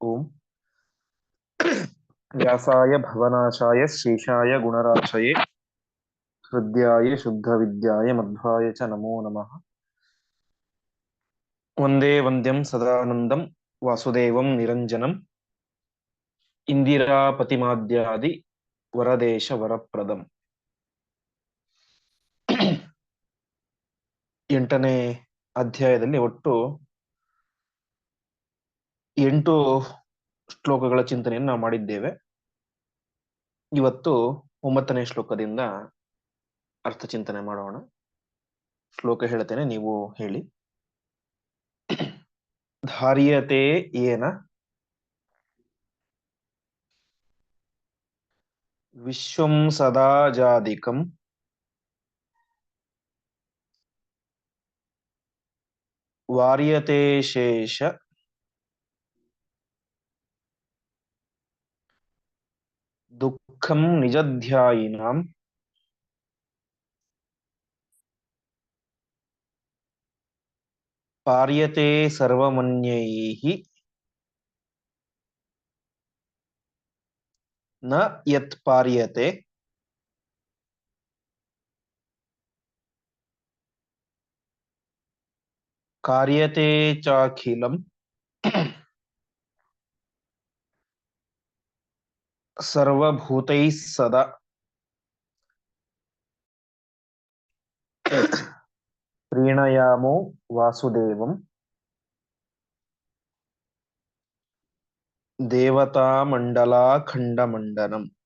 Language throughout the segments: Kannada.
ಓಂ ವ್ಯಾಸಾಯ ಭವನಾಶಾಯ ಶ್ರೀಶಾಯ ಗುಣರಾಶಯೇ ಹೃದಯ ಶುದ್ಧ ವಿದ್ಯಾಯ ಮಧ್ವಾಯ ಚ ನಮೋ ನಮಃ ಒಂದೇ ವಂದ್ಯಂ ಸದಾನಂದಂ ವಾಸುದೇವಂ ನಿರಂಜನಂ ಇಂದಿರಾಪತಿಮಾದ್ಯಾದಿ ವರದೇಶ ವರಪ್ರದಂ ಎಂಟನೇ ಅಧ್ಯಾಯದಲ್ಲಿ ಒಟ್ಟು ಎಂಟು ಶ್ಲೋಕಗಳ ಚಿಂತನೆಯನ್ನು ನಾವು ಮಾಡಿದ್ದೇವೆ. ಇವತ್ತು ಒಂಬತ್ತನೇ ಶ್ಲೋಕದಿಂದ ಅರ್ಥ ಚಿಂತನೆ ಮಾಡೋಣ. ಶ್ಲೋಕ ಹೇಳ್ತೇನೆ, ನೀವು ಹೇಳಿ. ಧಾರ್ಯತೆ ಏನ? ವಿಶ್ವಂ ಸದಾ ಜಾಧಿಕಂ. ವಾರ್ಯತೆ ಶೇಷ ದುಃಖಂ ನಿಜಧ್ಯಾಯಿನಾಂ ಪಾರ್ಯತೆ ಸರ್ವಮನ್ಯೈಃ ನ ಯತ್ ಪಾರ್ಯತೆ ಕಾರ್ಯತೆ ಚಾಖಿಲಂ ಸರ್ವಭೂತೈಃ ಸದಾ. ಪ್ರೀಣಯಾಮೋ ವಾಸುದೇವಂ. ದೇವತಾಮಂಡಲಾಖಂಡಮಂಡನಂ.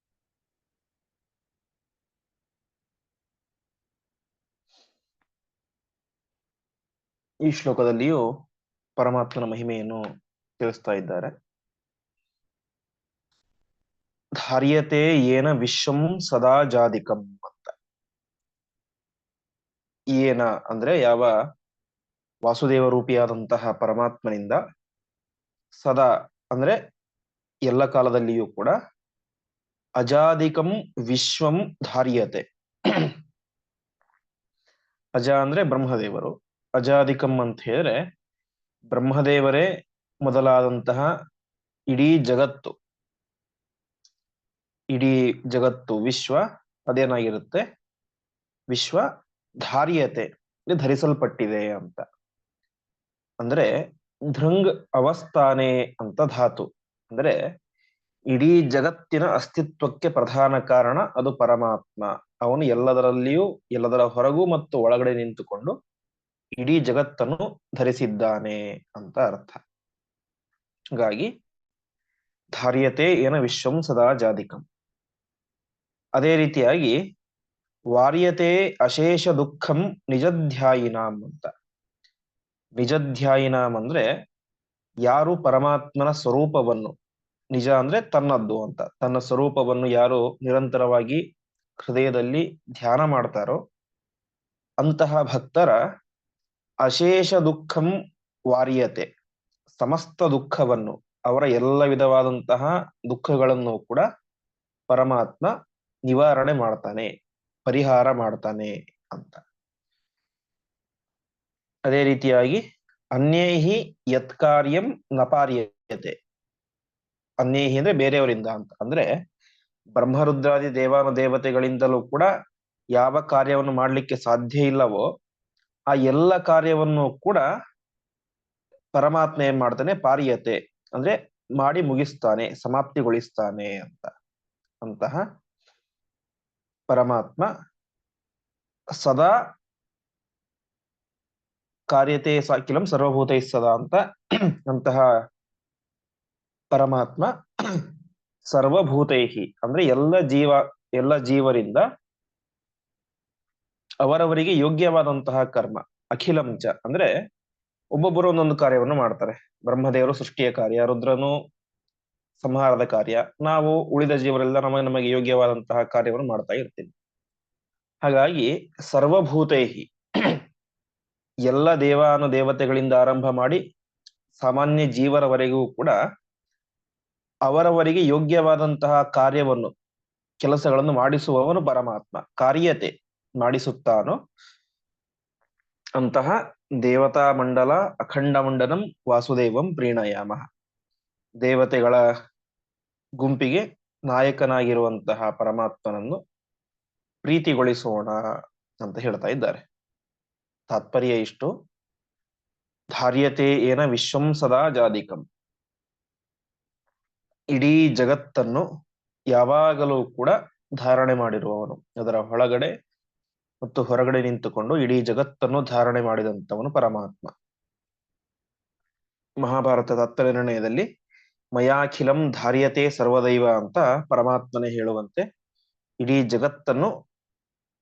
ಈ ಶ್ಲೋಕದಲ್ಲಿಯೂ ಪರಮಾತ್ಮನ ಮಹಿಮೆಯನ್ನು ತಿಳಿಸ್ತಾ ಇದ್ದಾರೆ. ಧಾರ್ಯತೆ ಏನ ವಿಶ್ವಂ ಸದಾ ಜಾದಿಕಂ ಅಂತ. ಏನ ಅಂದ್ರೆ ಯಾವ ವಾಸುದೇವ ರೂಪಿಯಾದಂತಹ ಪರಮಾತ್ಮನಿಂದ ಸದಾ ಅಂದ್ರೆ ಎಲ್ಲ ಕಾಲದಲ್ಲಿಯೂ ಕೂಡ ಅಜಾದಿಕಂ ವಿಶ್ವಂ ಧಾರ್ಯತೆ. ಅಜ ಅಂದ್ರೆ ಬ್ರಹ್ಮದೇವರು. ಅಜಾದಿಕಂ ಅಂತ ಹೇಳಿದ್ರೆ ಬ್ರಹ್ಮದೇವರೇ ಮೊದಲಾದಂತಹ ಇಡೀ ಜಗತ್ತು ಇಡೀ ಜಗತ್ತು ವಿಶ್ವ ಅದೇನಾಗಿರುತ್ತೆ? ವಿಶ್ವ ಧಾರ್ಯತೆ ಧರಿಸಲ್ಪಟ್ಟಿದೆ ಅಂತ. ಅಂದ್ರೆ ಧೃಂಗ್ ಅವಸ್ಥಾನೆ ಅಂತ ಧಾತು. ಅಂದ್ರೆ ಇಡೀ ಜಗತ್ತಿನ ಅಸ್ತಿತ್ವಕ್ಕೆ ಪ್ರಧಾನ ಕಾರಣ ಅದು ಪರಮಾತ್ಮ. ಅವನು ಎಲ್ಲದರಲ್ಲಿಯೂ, ಎಲ್ಲದರ ಹೊರಗೂ ಮತ್ತು ಒಳಗಡೆ ನಿಂತುಕೊಂಡು ಇಡೀ ಜಗತ್ತನ್ನು ಧರಿಸಿದ್ದಾನೆ ಅಂತ ಅರ್ಥ. ಹಾಗಾಗಿ ಧಾರ್ಯತೆ ಏನ ವಿಶ್ವಂ ಸದಾ ಜಾದಿಕಂ. ಅದೇ ರೀತಿಯಾಗಿ ವಾರ್ಯತೆ ಅಶೇಷ ದುಃಖಂ ನಿಜಧ್ಯಾಯಿನಾಂ ಅಂತ. ನಿಜಧ್ಯಾಯಿನಾಂ ಅಂದ್ರೆ ಯಾರು ಪರಮಾತ್ಮನ ಸ್ವರೂಪವನ್ನು, ನಿಜ ಅಂದ್ರೆ ತನ್ನದ್ದು ಅಂತ. ತನ್ನ ಸ್ವರೂಪವನ್ನು ಯಾರು ನಿರಂತರವಾಗಿ ಹೃದಯದಲ್ಲಿ ಧ್ಯಾನ ಮಾಡ್ತಾರೋ ಅಂತಹ ಭಕ್ತರ ಅಶೇಷ ದುಃಖಂ ವಾರ್ಯತೆ, ಸಮಸ್ತ ದುಃಖವನ್ನು, ಅವರ ಎಲ್ಲ ವಿಧವಾದಂತಹ ದುಃಖಗಳನ್ನು ಕೂಡ ಪರಮಾತ್ಮ ನಿವಾರಣೆ ಮಾಡ್ತಾನೆ, ಪರಿಹಾರ ಮಾಡ್ತಾನೆ ಅಂತ. ಅದೇ ರೀತಿಯಾಗಿ ಅನ್ಯೈಹಿ ಯತ್ ಕಾರ್ಯಂ ನಪಾರ್ಯತೆ. ಅನ್ಯೈಹಿ ಅಂದ್ರೆ ಬೇರೆಯವರಿಂದ ಅಂತ. ಅಂದ್ರೆ ಬ್ರಹ್ಮರುದ್ರಾದಿ ದೇವಾನು ದೇವತೆಗಳಿಂದಲೂ ಕೂಡ ಯಾವ ಕಾರ್ಯವನ್ನು ಮಾಡಲಿಕ್ಕೆ ಸಾಧ್ಯ ಇಲ್ಲವೋ ಆ ಎಲ್ಲ ಕಾರ್ಯವನ್ನು ಕೂಡ ಪರಮಾತ್ಮ ಏನ್ ಮಾಡ್ತಾನೆ, ಪಾರಿಯತೆ, ಅಂದ್ರೆ ಮಾಡಿ ಮುಗಿಸ್ತಾನೆ, ಸಮಾಪ್ತಿಗೊಳಿಸ್ತಾನೆ ಅಂತ. ಅಂತಹ ಪರಮಾತ್ಮ ಸದಾ ಕಾರ್ಯತೆ ಸಾಕಿಲಂ ಸರ್ವಭೂತೈ ಸದಾ ಅಂತ ಅಂತಹ ಪರಮಾತ್ಮ ಸರ್ವಭೂತೈಹಿ ಅಂದ್ರೆ ಎಲ್ಲ ಜೀವ, ಎಲ್ಲ ಜೀವರಿಂದ ಅವರವರಿಗೆ ಯೋಗ್ಯವಾದಂತಹ ಕರ್ಮ ಅಖಿಲಂಚ ಅಂದ್ರೆ ಒಬ್ಬೊಬ್ಬರು ಒಂದೊಂದು ಕಾರ್ಯವನ್ನು ಮಾಡ್ತಾರೆ. ಬ್ರಹ್ಮದೇವರು ಸೃಷ್ಟಿಯ ಕಾರ್ಯ, ರುದ್ರನು ಸಂಹಾರದ ಕಾರ್ಯ. ನಾವು ಉಳಿದ ಜೀವರೆಲ್ಲ ನಮಗೆ ನಮಗೆ ಯೋಗ್ಯವಾದಂತಹ ಕಾರ್ಯವನ್ನು ಮಾಡ್ತಾ ಇರ್ತೀವಿ. ಹಾಗಾಗಿ ಸರ್ವಭೂತೈಹಿ ಎಲ್ಲ ದೇವಾನು ದೇವತೆಗಳಿಂದ ಆರಂಭ ಮಾಡಿ ಸಾಮಾನ್ಯ ಜೀವರವರೆಗೂ ಕೂಡ ಅವರವರಿಗೆ ಯೋಗ್ಯವಾದಂತಹ ಕಾರ್ಯವನ್ನು, ಕೆಲಸಗಳನ್ನು ಮಾಡಿಸುವವನು ಪರಮಾತ್ಮ. ಕಾರ್ಯತೆ ಮಾಡಿಸುತ್ತಾನೋ ಅಂತಹ ದೇವತಾ ಮಂಡಲ ಅಖಂಡ ಮಂಡಲಂ ವಾಸುದೇವಂ ಪ್ರೀಣಯಾಮ. ದೇವತೆಗಳ ಗುಂಪಿಗೆ ನಾಯಕನಾಗಿರುವಂತಹ ಪರಮಾತ್ಮನನ್ನು ಪ್ರೀತಿಗೊಳಿಸೋಣ ಅಂತ ಹೇಳ್ತಾ ಇದ್ದಾರೆ. ತಾತ್ಪರ್ಯ ಇಷ್ಟು. ಧಾರ್ಯತೆ ಏನ ವಿಶ್ವಂ ಸದಾ ಜಾದಿಕಂ ಇಡೀ ಜಗತ್ತನ್ನು ಯಾವಾಗಲೂ ಕೂಡ ಧಾರಣೆ ಮಾಡಿರುವವನು. ಅದರ ಒಳಗಡೆ ಮತ್ತು ಹೊರಗಡೆ ನಿಂತುಕೊಂಡು ಇಡೀ ಜಗತ್ತನ್ನು ಧಾರಣೆ ಮಾಡಿದಂತವನು ಪರಮಾತ್ಮ. ಮಹಾಭಾರತದ ಹತ್ತನೇ ನಿರ್ಣಯದಲ್ಲಿ ಮಯಾಖಿಲಂ ಧಾರ್ಯತೆ ಸರ್ವದೈವ ಅಂತ ಪರಮಾತ್ಮನೇ ಹೇಳುವಂತೆ ಇಡೀ ಜಗತ್ತನ್ನು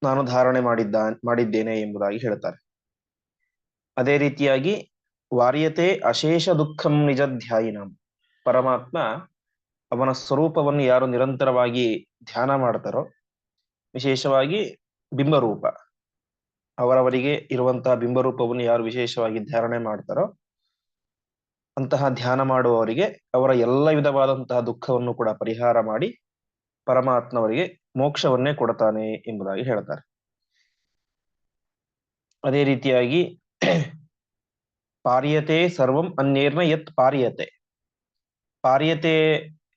ನಾನು ಧಾರಣೆ ಮಾಡಿದ್ದ, ಮಾಡಿದ್ದೇನೆ ಎಂಬುದಾಗಿ ಹೇಳ್ತಾರೆ. ಅದೇ ರೀತಿಯಾಗಿ ವಾರ್ಯತೆ ಅಶೇಷ ದುಃಖಂ ನಿಜ ಧ್ಯಾಯಿನಂ. ಪರಮಾತ್ಮ ಅವನ ಸ್ವರೂಪವನ್ನು ಯಾರು ನಿರಂತರವಾಗಿ ಧ್ಯಾನ ಮಾಡ್ತಾರೋ, ವಿಶೇಷವಾಗಿ ಬಿಂಬರೂಪ, ಅವರವರಿಗೆ ಇರುವಂತಹ ಬಿಂಬರೂಪವನ್ನು ಯಾರು ವಿಶೇಷವಾಗಿ ಧಾರಣೆ ಮಾಡ್ತಾರೋ ಅಂತಹ ಧ್ಯಾನ ಮಾಡುವವರಿಗೆ ಅವರ ಎಲ್ಲ ವಿಧವಾದಂತಹ ದುಃಖವನ್ನು ಕೂಡ ಪರಿಹಾರ ಮಾಡಿ ಪರಮಾತ್ಮವರಿಗೆ ಮೋಕ್ಷವನ್ನೇ ಕೊಡ್ತಾನೆ ಎಂಬುದಾಗಿ ಹೇಳ್ತಾರೆ. ಅದೇ ರೀತಿಯಾಗಿ ಪಾರ್ಯತೆ ಸರ್ವಂ ಅನ್ಯೇರ್ನ ಯತ್ ಪಾರ್ಯತೆ. ಪಾರ್ಯತೆ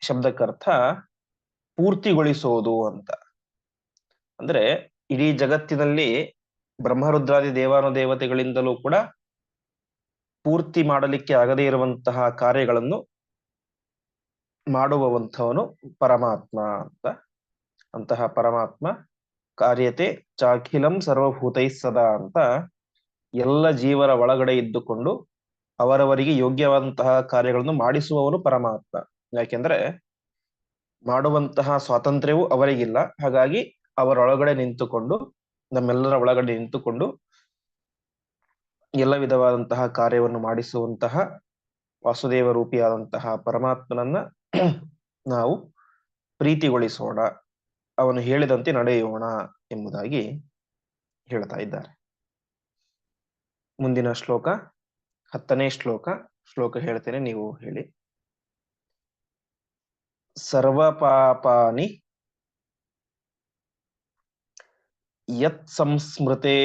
ಶಬ್ದಕ್ಕರ್ಥ ಪೂರ್ತಿಗೊಳಿಸೋದು ಅಂತ. ಅಂದ್ರೆ ಇಡೀ ಜಗತ್ತಿನಲ್ಲಿ ಬ್ರಹ್ಮರುದ್ರಾದಿ ದೇವಾನು ದೇವತೆಗಳಿಂದಲೂ ಕೂಡ ಪೂರ್ತಿ ಮಾಡಲಿಕ್ಕೆ ಆಗದೇ ಇರುವಂತಹ ಕಾರ್ಯಗಳನ್ನು ಮಾಡುವಂಥವನು ಪರಮಾತ್ಮ ಅಂತ. ಅಂತಹ ಪರಮಾತ್ಮ ಕಾರ್ಯತೆ ಚಾಖಿಲಂ ಸರ್ವಭೂತೈ ಸದಾ ಅಂತ ಎಲ್ಲ ಜೀವರ ಒಳಗಡೆ ಇದ್ದುಕೊಂಡು ಅವರವರಿಗೆ ಯೋಗ್ಯವಾದಂತಹ ಕಾರ್ಯಗಳನ್ನು ಮಾಡಿಸುವವನು ಪರಮಾತ್ಮ. ಯಾಕೆಂದ್ರೆ ಮಾಡುವಂತಹ ಸ್ವಾತಂತ್ರ್ಯವು ಅವರಿಗಿಲ್ಲ. ಹಾಗಾಗಿ ಅವರೊಳಗಡೆ ನಿಂತುಕೊಂಡು, ನಮ್ಮೆಲ್ಲರ ಒಳಗಡೆ ನಿಂತುಕೊಂಡು ಎಲ್ಲ ವಿಧವಾದಂತಹ ಕಾರ್ಯವನ್ನು ಮಾಡಿಸುವಂತಹ ವಾಸುದೇವ ರೂಪಿಯಾದಂತಹ ಪರಮಾತ್ಮನನ್ನ ನಾವು ಪ್ರೀತಿಗೊಳಿಸೋಣ, ಅವನು ಹೇಳಿದಂತೆ ನಡೆಯೋಣ ಎಂಬುದಾಗಿ ಹೇಳ್ತಾ ಇದ್ದಾರೆ. ಮುಂದಿನ ಶ್ಲೋಕ, ಹತ್ತನೇ ಶ್ಲೋಕ ಶ್ಲೋಕ ಹೇಳ್ತೇನೆ, ನೀವು ಹೇಳಿ. ಸರ್ವಪಾಪಾನಿ ಯತ್ ಸಂಸ್ಮೃತೆ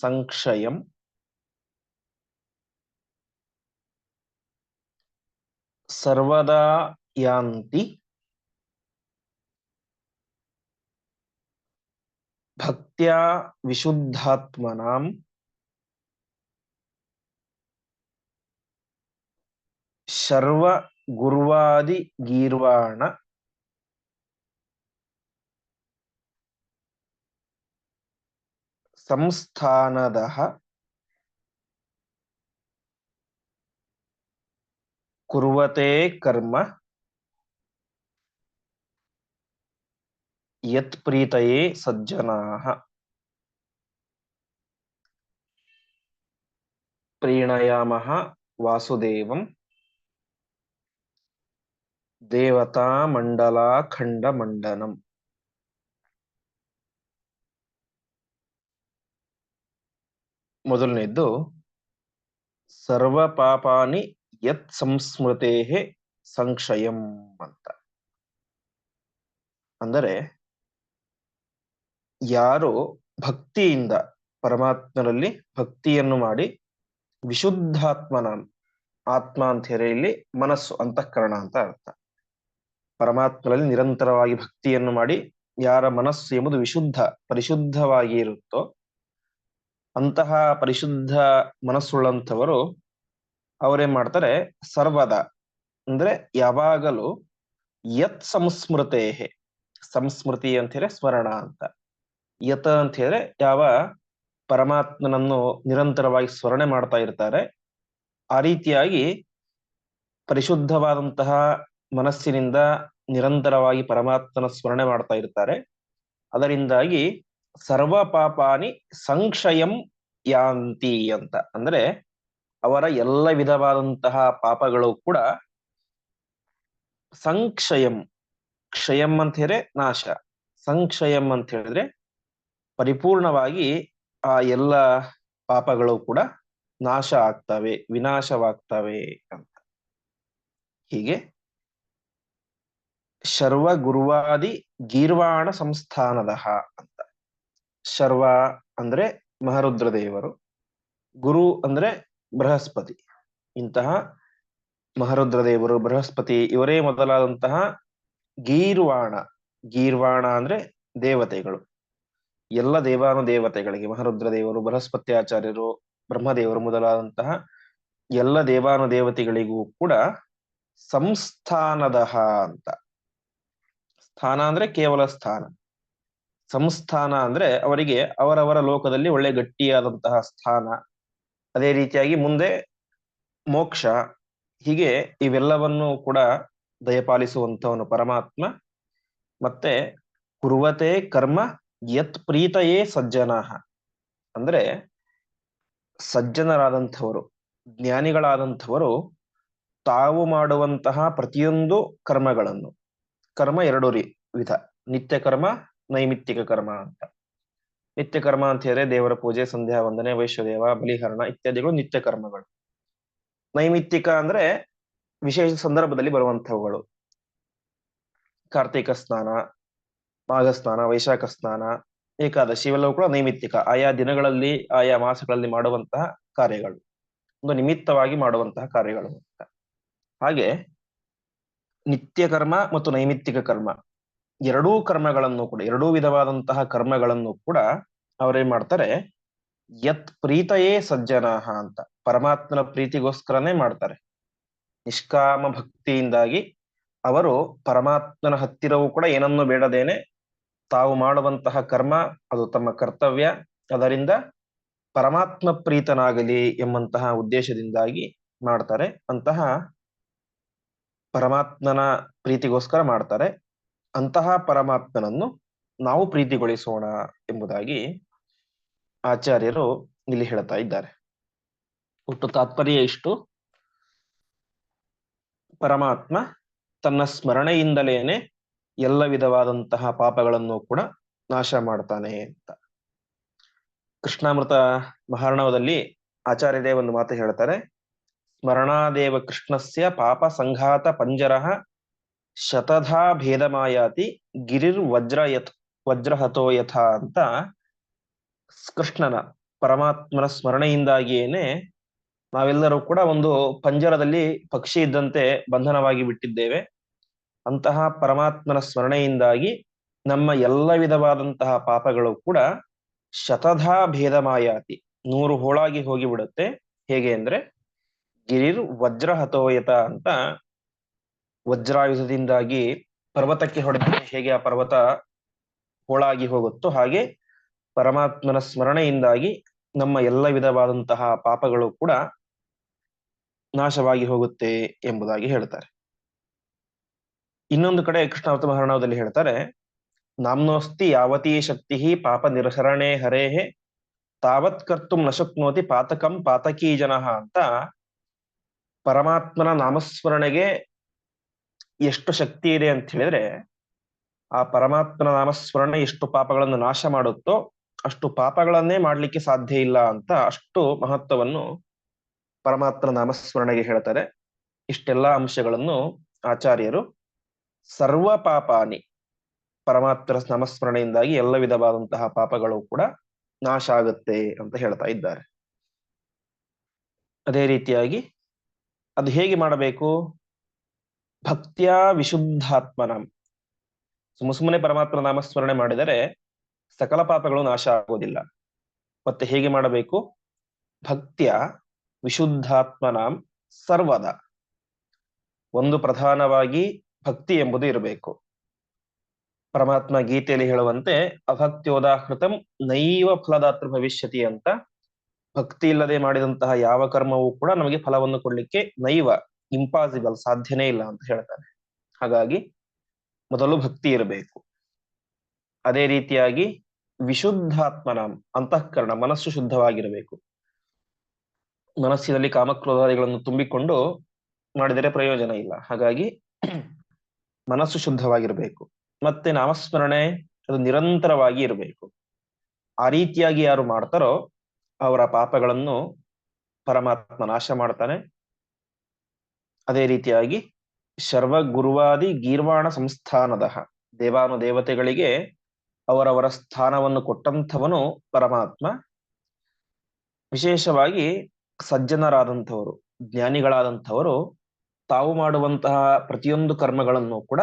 ಸಂಕ್ಷಯಂ ಸರ್ವದಾ ಯಾಂತಿ ಭಕ್ತ್ಯಾ ವಿಶುದ್ಧಾತ್ಮನಾಂ ಶರ್ವ ಗುರ್ವಾದಿ ಗೀರ್ವಾಣ ಸಂಸ್ಥಾನದಃ ಯತ್ ಪ್ರೀತಯೇ ಸಜ್ಜನಾಃ ಪ್ರೀಣಯಾಮಃ ವಾಸುದೇವಂ ದೇವತಾ ಮಂಡಲಾಖಂಡ ಮಂಡನಂ ಮೊದಲನೇದ್ದು ಸರ್ವ ಪಾಪಾನಿ ಯತ್ ಸಂಸ್ಮೃತೆ ಸಂಕ್ಷಯಂ ಅಂತ. ಅಂದರೆ ಯಾರು ಭಕ್ತಿಯಿಂದ ಪರಮಾತ್ಮರಲ್ಲಿ ಭಕ್ತಿಯನ್ನು ಮಾಡಿ ವಿಶುದ್ಧಾತ್ಮನ ಆತ್ಮ ಅಂತ ಹೇಳಿ ಮನಸ್ಸು ಅಂತಃಕರಣ ಅಂತ ಅರ್ಥ. ಪರಮಾತ್ಮನಲ್ಲಿ ನಿರಂತರವಾಗಿ ಭಕ್ತಿಯನ್ನು ಮಾಡಿ ಯಾರ ಮನಸ್ಸು ಎಂಬುದು ವಿಶುದ್ಧ, ಪರಿಶುದ್ಧವಾಗಿ ಇರುತ್ತೋ ಅಂತಹ ಪರಿಶುದ್ಧ ಮನಸ್ಸುಳ್ಳಂಥವರು ಅವರೇನ್ ಮಾಡ್ತಾರೆ? ಸರ್ವದ, ಅಂದ್ರೆ ಯಾವಾಗಲೂ ಯತ್ ಸಂಸ್ಮೃತೆ ಸಂಸ್ಮೃತಿ ಅಂತ ಹೇಳಿ ಸ್ಮರಣ ಅಂತ. ಯತ ಅಂತ ಹೇಳಿದ್ರೆ ಯಾವ ಪರಮಾತ್ಮನನ್ನು ನಿರಂತರವಾಗಿ ಸ್ಮರಣೆ ಮಾಡ್ತಾ ಇರ್ತಾರೆ. ಆ ರೀತಿಯಾಗಿ ಪರಿಶುದ್ಧವಾದಂತಹ ಮನಸ್ಸಿನಿಂದ ನಿರಂತರವಾಗಿ ಪರಮಾತ್ಮನ ಸ್ಮರಣೆ ಮಾಡ್ತಾ ಇರ್ತಾರೆ. ಅದರಿಂದಾಗಿ ಸರ್ವ ಪಾಪಾನಿ ಸಂಕ್ಷಯಂ ಯಾಂತಿ ಅಂತ. ಅಂದ್ರೆ ಅವರ ಎಲ್ಲ ವಿಧವಾದಂತಹ ಪಾಪಗಳು ಕೂಡ ಸಂಕ್ಷಯಂ, ಕ್ಷಯಂ ಅಂತ ಹೇಳಿದ್ರೆ ನಾಶ. ಸಂಕ್ಷಯಂ ಅಂತ ಹೇಳಿದ್ರೆ ಪರಿಪೂರ್ಣವಾಗಿ ಆ ಎಲ್ಲ ಪಾಪಗಳು ಕೂಡ ನಾಶ ಆಗ್ತವೆ, ವಿನಾಶವಾಗ್ತವೆ ಅಂತ. ಹೀಗೆ ಶರ್ವ ಗುರುವಾದಿ ಗೀರ್ವಾಣ ಸಂಸ್ಥಾನದ ಅಂತ. ಶರ್ವ ಅಂದ್ರೆ ಮಹರುದ್ರ ದೇವರು ಗುರು ಅಂದ್ರೆ ಬೃಹಸ್ಪತಿ. ಇಂತಹ ಮಹರುದ್ರ ದೇವರು ಬೃಹಸ್ಪತಿ ಇವರೇ ಮೊದಲಾದಂತಹ ಗೀರ್ವಾಣ. ಗೀರ್ವಾಣ ಅಂದ್ರೆ ದೇವತೆಗಳು. ಎಲ್ಲ ದೇವಾನು ದೇವತೆಗಳಿಗೆ ಮಹರುದ್ರ ದೇವರು ಬೃಹಸ್ಪತಿ ಆಚಾರ್ಯರು, ಬ್ರಹ್ಮದೇವರು ಮೊದಲಾದಂತಹ ಎಲ್ಲ ದೇವಾನು ದೇವತೆಗಳಿಗೂ ಕೂಡ ಸಂಸ್ಥಾನದಹ ಅಂತ. ಸ್ಥಾನ ಅಂದ್ರೆ ಕೇವಲ ಸ್ಥಾನ. ಸಂಸ್ಥಾನ ಅಂದ್ರೆ ಅವರಿಗೆ ಅವರವರ ಲೋಕದಲ್ಲಿ ಒಳ್ಳೆ ಗಟ್ಟಿಯಾದಂತಹ ಸ್ಥಾನ. ಅದೇ ರೀತಿಯಾಗಿ ಮುಂದೆ ಮೋಕ್ಷ, ಹೀಗೆ ಇವೆಲ್ಲವನ್ನು ಕೂಡ ದಯಪಾಲಿಸುವಂತವನು ಪರಮಾತ್ಮ. ಮತ್ತೆ ಕುರುವತೆ ಕರ್ಮ ಯತ್ ಪ್ರೀತಯೇ ಸಜ್ಜನಾಹ. ಅಂದ್ರೆ ಸಜ್ಜನರಾದಂಥವರು, ಜ್ಞಾನಿಗಳಾದಂಥವರು ತಾವು ಮಾಡುವಂತಹ ಪ್ರತಿಯೊಂದು ಕರ್ಮಗಳನ್ನು. ಕರ್ಮ ಎರಡು ರೀ ವಿಧ. ನಿತ್ಯ ಕರ್ಮ, ನೈಮಿತ್ತಿಕ ಕರ್ಮ ಅಂತ. ನಿತ್ಯ ಕರ್ಮ ಅಂತ ಹೇಳಿದ್ರೆ ದೇವರ ಪೂಜೆ, ಸಂಧ್ಯಾ, ವಂದನೆ, ವೈಶ್ವದೇವ, ಬಲಿಹರಣ ಇತ್ಯಾದಿಗಳು ನಿತ್ಯ ಕರ್ಮಗಳು ನೈಮಿತ್ತಿಕ ಅಂದ್ರೆ ವಿಶೇಷ ಸಂದರ್ಭದಲ್ಲಿ ಬರುವಂತವುಗಳು ಕಾರ್ತಿಕ ಸ್ನಾನ, ಮಾಘ ಸ್ನಾನ, ವೈಶಾಖ ಸ್ನಾನ, ಏಕಾದಶಿ ಇವೆಲ್ಲವೂ ಕೂಡ ನೈಮಿತ್ತಿಕ. ಆಯಾ ದಿನಗಳಲ್ಲಿ, ಆಯಾ ಮಾಸಗಳಲ್ಲಿ ಮಾಡುವಂತಹ ಕಾರ್ಯಗಳು. ಒಂದು ನಿಮಿತ್ತವಾಗಿ ಮಾಡುವಂತಹ ಕಾರ್ಯಗಳು ಹಾಗೆ ನಿತ್ಯ ಕರ್ಮ ಮತ್ತು ನೈಮಿತ್ತಿಕ ಕರ್ಮ. ಎರಡೂ ಕರ್ಮಗಳನ್ನು ಕೂಡ, ಎರಡೂ ವಿಧವಾದಂತಹ ಕರ್ಮಗಳನ್ನು ಕೂಡ ಅವರೇನ್ ಮಾಡ್ತಾರೆ, ಯತ್ ಪ್ರೀತಯೇ ಸಜ್ಜನಾಹ ಅಂತ ಪರಮಾತ್ಮನ ಪ್ರೀತಿಗೋಸ್ಕರನೇ ಮಾಡ್ತಾರೆ. ನಿಷ್ಕಾಮ ಭಕ್ತಿಯಿಂದಾಗಿ ಅವರು ಪರಮಾತ್ಮನ ಹತ್ತಿರವೂ ಕೂಡ ಏನನ್ನು ಬೇಡದೇನೆ ತಾವು ಮಾಡುವಂತಹ ಕರ್ಮ, ಅದು ತಮ್ಮ ಕರ್ತವ್ಯ. ಅದರಿಂದ ಪರಮಾತ್ಮ ಪ್ರೀತನಾಗಲಿ ಎಂಬಂತಹ ಉದ್ದೇಶದಿಂದಾಗಿ ಮಾಡ್ತಾರೆ. ಅಂತಹ ಪರಮಾತ್ಮನ ಪ್ರೀತಿಗೋಸ್ಕರ ಮಾಡ್ತಾರೆ. ಅಂತಹ ಪರಮಾತ್ಮನನ್ನು ನಾವು ಪ್ರೀತಿಗೊಳಿಸೋಣ ಎಂಬುದಾಗಿ ಆಚಾರ್ಯರು ಇಲ್ಲಿ ಹೇಳ್ತಾ ಇದ್ದಾರೆ. ಒಟ್ಟು ತಾತ್ಪರ್ಯ ಇಷ್ಟು ಪರಮಾತ್ಮ ತನ್ನ ಸ್ಮರಣೆಯಿಂದಲೇನೆ ಎಲ್ಲ ವಿಧವಾದಂತಹ ಪಾಪಗಳನ್ನು ಕೂಡ ನಾಶ ಮಾಡ್ತಾನೆ ಅಂತ. ಕೃಷ್ಣಾಮೃತ ಮಹಾರ್ಣವದಲ್ಲಿ ಆಚಾರ್ಯದೇ ಒಂದು ಮಾತು ಹೇಳ್ತಾರೆ, ಸ್ಮರಣಾದೇವ ಕೃಷ್ಣಸ್ಯ ಪಾಪ ಸಂಘಾತ ಪಂಜರ ಶತಧಾ ಭೇದಮಾಯಾತಿ ಗಿರಿರ್ ವಜ್ರ ಯತ್ ವಜ್ರಹತೋ ಯಥ ಅಂತ ಕೃಷ್ಣನ ಪರಮಾತ್ಮನ ಸ್ಮರಣೆಯಿಂದಾಗಿಯೇನೆ ನಾವೆಲ್ಲರೂ ಕೂಡ ಒಂದು ಪಂಜರದಲ್ಲಿ ಪಕ್ಷಿ ಇದ್ದಂತೆ ಬಂಧನವಾಗಿ ಬಿಟ್ಟಿದ್ದೇವೆ. ಅಂತಹ ಪರಮಾತ್ಮನ ಸ್ಮರಣೆಯಿಂದಾಗಿ ನಮ್ಮ ಎಲ್ಲ ವಿಧವಾದಂತಹ ಪಾಪಗಳು ಕೂಡ ಶತಧಾ ಭೇದ ಮಾಯಾತಿ ನೂರು ಹೋಳಾಗಿ ಹೋಗಿಬಿಡುತ್ತೆ. ಹೇಗೆ ಅಂದ್ರೆ ಗಿರಿರ್ ವಜ್ರ ಹತೋಯತ ಅಂತ ವಜ್ರಾಯುಧದಿಂದಾಗಿ ಪರ್ವತಕ್ಕೆ ಹೊಡೆದ ಹೇಗೆ ಆ ಪರ್ವತ ಹೋಳಾಗಿ ಹೋಗುತ್ತೋ ಹಾಗೆ ಪರಮಾತ್ಮನ ಸ್ಮರಣೆಯಿಂದಾಗಿ ನಮ್ಮ ಎಲ್ಲ ವಿಧವಾದಂತಹ ಪಾಪಗಳು ಕೂಡ ನಾಶವಾಗಿ ಹೋಗುತ್ತೆ ಎಂಬುದಾಗಿ ಹೇಳ್ತಾರೆ. ಇನ್ನೊಂದು ಕಡೆ ಕೃಷ್ಣಾವತ ಮಹಾರಣವದಲ್ಲಿ ಹೇಳ್ತಾರೆ, ನಾಮ್ನೋಸ್ತಿ ಯಾವತೀ ಶಕ್ತಿ ಪಾಪ ನಿರ್ಹರಣೆ ಹರೇಹೆ, ತಾವತ್ ಕರ್ತು ನ ಶಕ್ನೋತಿ ಪಾತಕಂ ಪಾತಕೀ ಜನ ಅಂತ ಪರಮಾತ್ಮನ ನಾಮಸ್ಮರಣೆಗೆ ಎಷ್ಟು ಶಕ್ತಿ ಇದೆ ಅಂತ ಹೇಳಿದ್ರೆ, ಆ ಪರಮಾತ್ಮನ ನಾಮಸ್ಮರಣೆ ಎಷ್ಟು ಪಾಪಗಳನ್ನು ನಾಶ ಮಾಡುತ್ತೋ ಅಷ್ಟು ಪಾಪಗಳನ್ನೇ ಮಾಡ್ಲಿಕ್ಕೆ ಸಾಧ್ಯ ಇಲ್ಲ ಅಂತ ಅಷ್ಟು ಮಹತ್ವವನ್ನು ಪರಮಾತ್ಮನ ನಾಮಸ್ಮರಣೆಗೆ ಹೇಳ್ತಾರೆ. ಇಷ್ಟೆಲ್ಲಾ ಅಂಶಗಳನ್ನು ಆಚಾರ್ಯರು ಸರ್ವ ಪಾಪಾನಿ ಪರಮಾತ್ಮರ ನಾಮಸ್ಮರಣೆಯಿಂದಾಗಿ ಎಲ್ಲ ವಿಧವಾದಂತಹ ಪಾಪಗಳು ಕೂಡ ನಾಶ ಆಗುತ್ತೆ ಅಂತ ಹೇಳ್ತಾ ಇದ್ದಾರೆ. ಅದೇ ರೀತಿಯಾಗಿ ಅದು ಹೇಗೆ ಮಾಡಬೇಕು? ಭಕ್ತಿಯ ವಿಶುದ್ಧಾತ್ಮನ. ಸುಮ್ಮ ಸುಮ್ಮನೆ ಪರಮಾತ್ಮ ನಾಮಸ್ಮರಣೆ ಮಾಡಿದರೆ ಸಕಲ ಪಾಪಗಳು ನಾಶ ಆಗೋದಿಲ್ಲ. ಮತ್ತೆ ಹೇಗೆ ಮಾಡಬೇಕು? ಭಕ್ತಿಯ ವಿಶುದ್ಧಾತ್ಮನಾಂ ಸರ್ವದ. ಒಂದು ಪ್ರಧಾನವಾಗಿ ಭಕ್ತಿ ಎಂಬುದು ಇರಬೇಕು. ಪರಮಾತ್ಮ ಗೀತೆಯಲ್ಲಿ ಹೇಳುವಂತೆ ಅಭಕ್ತಿಯೋದಾಹೃತಂ ನೈವ ಫಲದಾತೃ ಭವಿಷ್ಯತಿ ಅಂತ ಭಕ್ತಿ ಇಲ್ಲದೆ ಮಾಡಿದಂತಹ ಯಾವ ಕರ್ಮವೂ ಕೂಡ ನಮಗೆ ಫಲವನ್ನು ಕೊಡ್ಲಿಕ್ಕೆ ನೈವ ಇಂಪಾಸಿಬಲ್ ಸಾಧ್ಯನೇ ಇಲ್ಲ ಅಂತ ಹೇಳ್ತಾನೆ. ಹಾಗಾಗಿ ಮೊದಲು ಭಕ್ತಿ ಇರಬೇಕು. ಅದೇ ರೀತಿಯಾಗಿ ವಿಶುದ್ಧಾತ್ಮನ ಅಂತಃಕರಣ ಮನಸ್ಸು ಶುದ್ಧವಾಗಿರಬೇಕು. ಮನಸ್ಸಿನಲ್ಲಿ ಕಾಮಕ್ರೋಧಾದಿಗಳನ್ನು ತುಂಬಿಕೊಂಡು ಮಾಡಿದರೆ ಪ್ರಯೋಜನ ಇಲ್ಲ. ಹಾಗಾಗಿ ಮನಸ್ಸು ಶುದ್ಧವಾಗಿರಬೇಕು. ಮತ್ತೆ ನಾಮಸ್ಮರಣೆ ಅದು ನಿರಂತರವಾಗಿ ಇರಬೇಕು. ಆ ರೀತಿಯಾಗಿ ಯಾರು ಮಾಡ್ತಾರೋ ಅವರ ಪಾಪಗಳನ್ನು ಪರಮಾತ್ಮ ನಾಶ ಮಾಡ್ತಾನೆ. ಅದೇ ರೀತಿಯಾಗಿ ಶರ್ವ ಗುರುವಾದಿ ಗೀರ್ವಾಣ ಸಂಸ್ಥಾನದ ದೇವಾನು ದೇವತೆಗಳಿಗೆ ಅವರವರ ಸ್ಥಾನವನ್ನು ಕೊಟ್ಟಂಥವನು ಪರಮಾತ್ಮ. ವಿಶೇಷವಾಗಿ ಸಜ್ಜನರಾದಂಥವರು, ಜ್ಞಾನಿಗಳಾದಂಥವರು, ತಾವು ಮಾಡುವಂತಹ ಪ್ರತಿಯೊಂದು ಕರ್ಮಗಳನ್ನು ಕೂಡ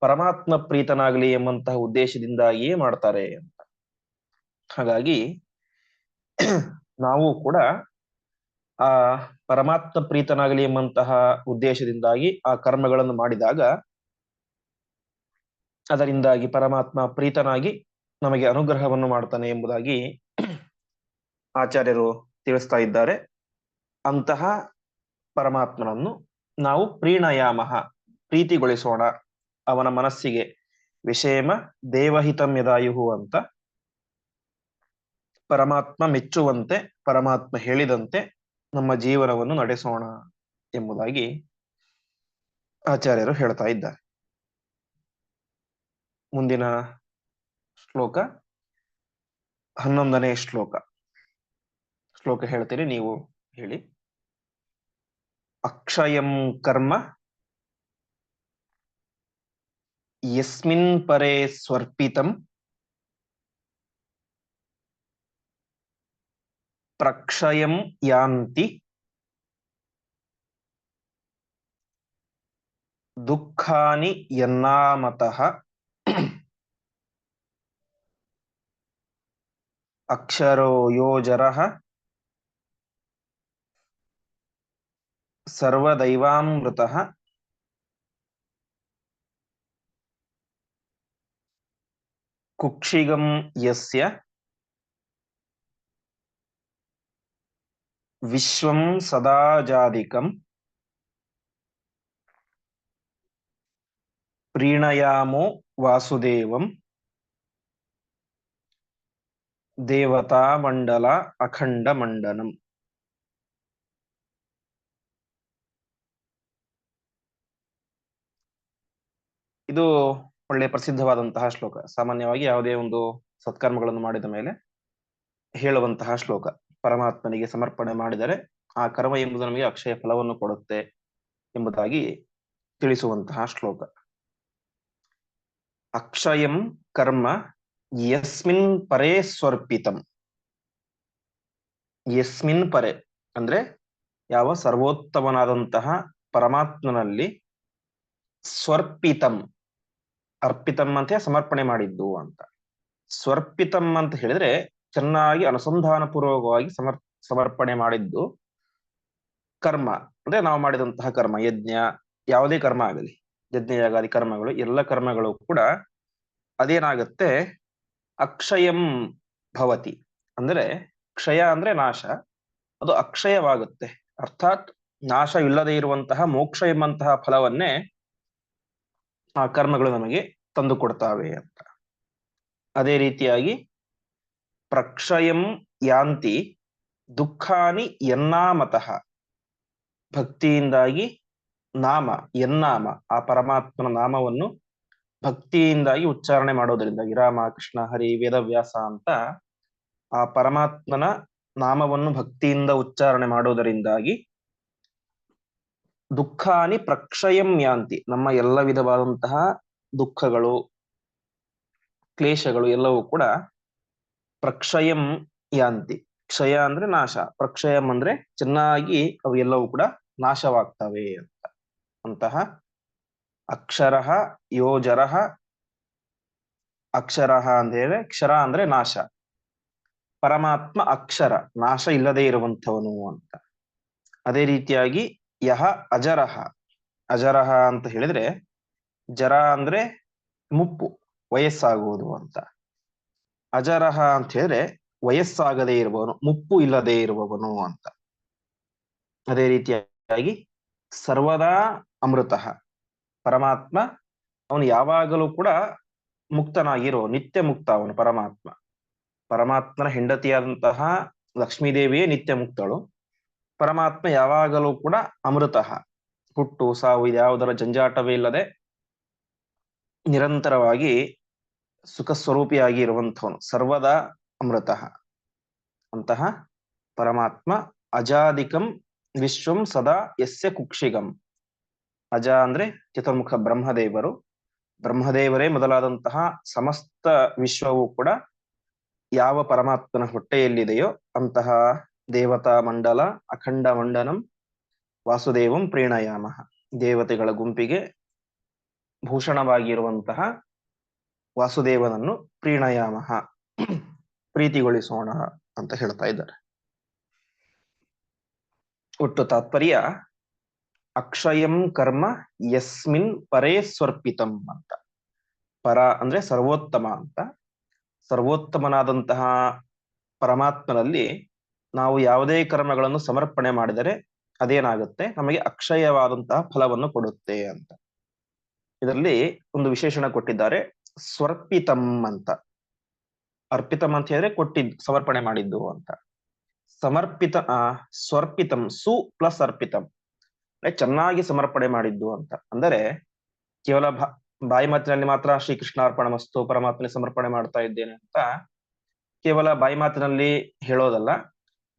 ಪರಮಾತ್ಮ ಪ್ರೀತನಾಗಲಿ ಎಂಬಂತಹ ಉದ್ದೇಶದಿಂದಾಗಿಯೇ ಮಾಡ್ತಾರೆ ಅಂತ. ಹಾಗಾಗಿ ನಾವು ಕೂಡ ಆ ಪರಮಾತ್ಮ ಪ್ರೀತನಾಗಲಿ ಎಂಬಂತಹ ಉದ್ದೇಶದಿಂದಾಗಿ ಆ ಕರ್ಮಗಳನ್ನು ಮಾಡಿದಾಗ ಅದರಿಂದಾಗಿ ಪರಮಾತ್ಮ ಪ್ರೀತನಾಗಿ ನಮಗೆ ಅನುಗ್ರಹವನ್ನು ಮಾಡ್ತಾನೆ ಎಂಬುದಾಗಿ ಆಚಾರ್ಯರು ತಿಳಿಸ್ತಾ ಇದ್ದಾರೆ. ಅಂತಹ ಪರಮಾತ್ಮನನ್ನು ನಾವು ಪ್ರೀಣಯಾಮಹ ಪ್ರೀತಿಗೊಳಿಸೋಣ. ಅವನ ಮನಸ್ಸಿಗೆ ವಿಷೇಮ ದೇವಹಿತಂ ಯದಾಯುಹು ಅಂತ, ಪರಮಾತ್ಮ ಮೆಚ್ಚುವಂತೆ, ಪರಮಾತ್ಮ ಹೇಳಿದಂತೆ ನಮ್ಮ ಜೀವನವನ್ನು ನಡೆಸೋಣ ಎಂಬುದಾಗಿ ಆಚಾರ್ಯರು ಹೇಳ್ತಾ ಇದ್ದಾರೆ. ಮುಂದಿನ ಶ್ಲೋಕ, ಹನ್ನೊಂದನೇ ಶ್ಲೋಕ. ಶ್ಲೋಕ ಹೇಳ್ತೀರಿ ನೀವು ಹೇಳಿ. ಅಕ್ಷಯಂ ಕರ್ಮ, ಯಸ್ಮಿನ್ ಪರೇ ಸ್ವರ್ಪಿತಂ. ಪ್ರಕ್ಷಯಂ ಯಾಂತಿ ದುಃಖಾನಿ ಯನ್ನಾಮತಃ ಅಕ್ಷರೋ ಯೋಜರಃ ಸರ್ವದೈವಾಮೃತ ಕುಕ್ಷಿಗಂ ಯಸ್ಯ ವಿಶ್ವಂ ಸದಾಜಾದಿಕಂ ಪ್ರೀಣಯಾಮೋ ವಾಸುದೇವಂ. ದೇವತಾ ಮಂಡಲ ಅಖಂಡ ಮಂಡನಂ. ಇದು ಒಳ್ಳೆ ಪ್ರಸಿದ್ಧವಾದಂತಹ ಶ್ಲೋಕ. ಸಾಮಾನ್ಯವಾಗಿ ಯಾವುದೇ ಒಂದು ಸತ್ಕರ್ಮಗಳನ್ನು ಮಾಡಿದ ಮೇಲೆ ಹೇಳುವಂತಹ ಶ್ಲೋಕ. ಪರಮಾತ್ಮನಿಗೆ ಸಮರ್ಪಣೆ ಮಾಡಿದರೆ ಆ ಕರ್ಮ ಎಂಬುದು ನಮಗೆ ಅಕ್ಷಯ ಫಲವನ್ನು ಕೊಡುತ್ತೆ ಎಂಬುದಾಗಿ ತಿಳಿಸುವಂತಹ ಶ್ಲೋಕ. ಅಕ್ಷಯಂ ಕರ್ಮ ಯಸ್ಮಿನ್ ಪರೇ ಸ್ವರ್ಪಿತಂ. ಯಸ್ಮಿನ್ ಪರೆ ಅಂದ್ರೆ ಯಾವ ಸರ್ವೋತ್ತಮನಾದಂತಹ ಪರಮಾತ್ಮನಲ್ಲಿ ಸ್ವರ್ಪಿತಂ. ಅರ್ಪಿತಂ ಅಂತ ಸಮರ್ಪಣೆ ಮಾಡಿದ್ದು ಅಂತ. ಸ್ವರ್ಪಿತಂ ಅಂತ ಹೇಳಿದ್ರೆ ಚೆನ್ನಾಗಿ ಅನುಸಂಧಾನ ಪೂರ್ವಕವಾಗಿ ಸಮರ್, ಸಮರ್ಪಣೆ ಮಾಡಿದ್ದು ಕರ್ಮ. ಅಂದ್ರೆ ನಾವು ಮಾಡಿದಂತಹ ಕರ್ಮ, ಯಜ್ಞ, ಯಾವುದೇ ಕರ್ಮ ಆಗಲಿ, ಯಜ್ಞ ಯಾಗಾದಿ ಕರ್ಮಗಳು, ಎಲ್ಲ ಕರ್ಮಗಳು ಕೂಡ ಅದೇನಾಗತ್ತೆ? ಅಕ್ಷಯಂ ಭವತಿ. ಅಂದ್ರೆ ಕ್ಷಯ ಅಂದ್ರೆ ನಾಶ. ಅದು ಅಕ್ಷಯವಾಗುತ್ತೆ. ಅರ್ಥಾತ್ ನಾಶ ಇಲ್ಲದೆ ಇರುವಂತಹ, ಮೋಕ್ಷ ಎಂಬಂತಹ ಫಲವನ್ನೇ ಆ ಕರ್ಮಗಳು ನಮಗೆ ತಂದು ಕೊಡ್ತಾವೆ ಅಂತ. ಅದೇ ರೀತಿಯಾಗಿ ಪ್ರಕ್ಷಯಂ ಯಾಂತಿ ದುಃಖಾನಿ ಎನ್ನಾಮತಃ ಭಕ್ತಿಯಿಂದಾಗಿ ನಾಮ ಎನ್ನಾಮ ಆ ಪರಮಾತ್ಮನ ನಾಮವನ್ನು ಭಕ್ತಿಯಿಂದಾಗಿ ಉಚ್ಚಾರಣೆ ಮಾಡೋದರಿಂದ ರಾಮ ಕೃಷ್ಣ, ಹರಿ ವೇದವ್ಯಾಸ ಅಂತ ಆ ಪರಮಾತ್ಮನ ನಾಮವನ್ನು ಭಕ್ತಿಯಿಂದ ಉಚ್ಚಾರಣೆ ಮಾಡೋದರಿಂದಾಗಿ ದುಃಖಾನಿ ಪ್ರಕ್ಷಯಂ ಯಾಂತಿ, ನಮ್ಮ ಎಲ್ಲ ವಿಧವಾದಂತಹ ದುಃಖಗಳು, ಕ್ಲೇಶಗಳು ಎಲ್ಲವೂ ಕೂಡ ಪ್ರಕ್ಷಯಂ ಯಾಂತಿ. ಕ್ಷಯ ಅಂದ್ರೆ ನಾಶ. ಪ್ರಕ್ಷಯಂ ಅಂದ್ರೆ ಚೆನ್ನಾಗಿ ಅವೆಲ್ಲವೂ ಕೂಡ ನಾಶವಾಗ್ತವೆ ಅಂತ. ಅಂತಹ ಅಕ್ಷರ, ಯೋಜರ, ಅಕ್ಷರ ಅಂದ್ರೆ ಕ್ಷರ ಅಂದ್ರೆ ನಾಶ. ಪರಮಾತ್ಮ ಅಕ್ಷರ, ನಾಶ ಇಲ್ಲದೆ ಇರುವಂಥವನು ಅಂತ. ಅದೇ ರೀತಿಯಾಗಿ ಯಹ ಅಜರಹ ಅಜರಹ ಅಂತ ಹೇಳಿದ್ರೆ ಜರ ಅಂದ್ರೆ ಮುಪ್ಪು, ವಯಸ್ಸಾಗುವುದು ಅಂತ. ಅಜರಹ ಅಂತ ಹೇಳಿದ್ರೆ ವಯಸ್ಸಾಗದೇ ಇರುವವನು, ಮುಪ್ಪು ಇಲ್ಲದೆ ಇರುವವನು ಅಂತ. ಅದೇ ರೀತಿಯಾಗಿ ಸರ್ವದಾ ಅಮೃತ. ಪರಮಾತ್ಮ, ಅವನು ಯಾವಾಗಲೂ ಕೂಡ ಮುಕ್ತನಾಗಿರೋ, ನಿತ್ಯ ಮುಕ್ತ ಅವನು ಪರಮಾತ್ಮ. ಪರಮಾತ್ಮನ ಹೆಂಡತಿಯಾದಂತಹ ಲಕ್ಷ್ಮೀದೇವಿಯೇ ನಿತ್ಯ ಮುಕ್ತಳು. ಪರಮಾತ್ಮ ಯಾವಾಗಲೂ ಕೂಡ ಅಮೃತ. ಹುಟ್ಟು, ಸಾವು, ಇದ್ಯಾವುದರ ಜಂಜಾಟವೇ ಇಲ್ಲದೆ ನಿರಂತರವಾಗಿ ಸುಖ ಸ್ವರೂಪಿಯಾಗಿ ಇರುವಂಥವನು ಸರ್ವದಾ ಅಮೃತ. ಅಂತಹ ಪರಮಾತ್ಮ ಅಜಾದಿಕಂ ವಿಶ್ವಂ ಸದಾ ಯಸ್ಯ ಕುಕ್ಷಿಗಂ. ಅಜ ಅಂದ್ರೆ ಚತುರ್ಮುಖ ಬ್ರಹ್ಮದೇವರು. ಬ್ರಹ್ಮದೇವರೇ ಮೊದಲಾದಂತಹ ಸಮಸ್ತ ವಿಶ್ವವು ಕೂಡ ಯಾವ ಪರಮಾತ್ಮನ ಹೊಟ್ಟೆಯಲ್ಲಿದೆಯೋ ಅಂತಹ ದೇವತಾ ಮಂಡಲ, ಅಖಂಡ ಮಂಡನಂ ವಾಸುದೇವಂ ಪ್ರೀಣಯಾಮ. ದೇವತೆಗಳ ಗುಂಪಿಗೆ ಭೂಷಣವಾಗಿರುವಂತಹ ವಾಸುದೇವನನ್ನು ಪ್ರೀಣಯಾಮಹ ಪ್ರೀತಿಗೊಳಿಸೋಣ ಅಂತ ಹೇಳ್ತಾ ಇದ್ದಾರೆ. ಒಟ್ಟು ತಾತ್ಪರ್ಯ, ಅಕ್ಷಯಂ ಕರ್ಮ ಯಸ್ಮಿನ್ ಪರೇ ಸ್ವರ್ಪಿತಂ ಅಂತ. ಪರ ಅಂದ್ರೆ ಸರ್ವೋತ್ತಮ ಅಂತ. ಸರ್ವೋತ್ತಮನಾದಂತಹ ಪರಮಾತ್ಮನಲ್ಲಿ ನಾವು ಯಾವುದೇ ಕರ್ಮಗಳನ್ನು ಸಮರ್ಪಣೆ ಮಾಡಿದರೆ ಅದೇನಾಗುತ್ತೆ? ನಮಗೆ ಅಕ್ಷಯವಾದಂತಹ ಫಲವನ್ನು ಕೊಡುತ್ತೆ ಅಂತ. ಇದರಲ್ಲಿ ಒಂದು ವಿಶೇಷಣ ಕೊಟ್ಟಿದ್ದಾರೆ. ಸ್ವರ್ಪಿತಂ ಅಂತ ಅರ್ಪಿತಂ ಅಂತ ಹೇಳಿದ್ರೆ ಕೊಟ್ಟಿದ್ದು ಸಮರ್ಪಣೆ ಮಾಡಿದ್ದು ಅಂತ. ಸಮರ್ಪಿತ ಸ್ವರ್ಪಿತಂ, ಸು ಪ್ಲಸ್ ಅರ್ಪಿತಂ. ಚೆನ್ನಾಗಿ ಸಮರ್ಪಣೆ ಮಾಡಿದ್ದು ಅಂತ. ಅಂದರೆ ಕೇವಲ ಬಾಯಿ ಮಾತಿನಲ್ಲಿ ಮಾತ್ರ ಶ್ರೀ ಕೃಷ್ಣಾರ್ಪಣ ಮಸ್ತು ಪರಮಾತ್ಮನೆ ಸಮರ್ಪಣೆ ಮಾಡ್ತಾ ಇದ್ದೇನೆ ಅಂತ ಕೇವಲ ಬಾಯಿ ಮಾತಿನಲ್ಲಿ ಹೇಳೋದಲ್ಲ,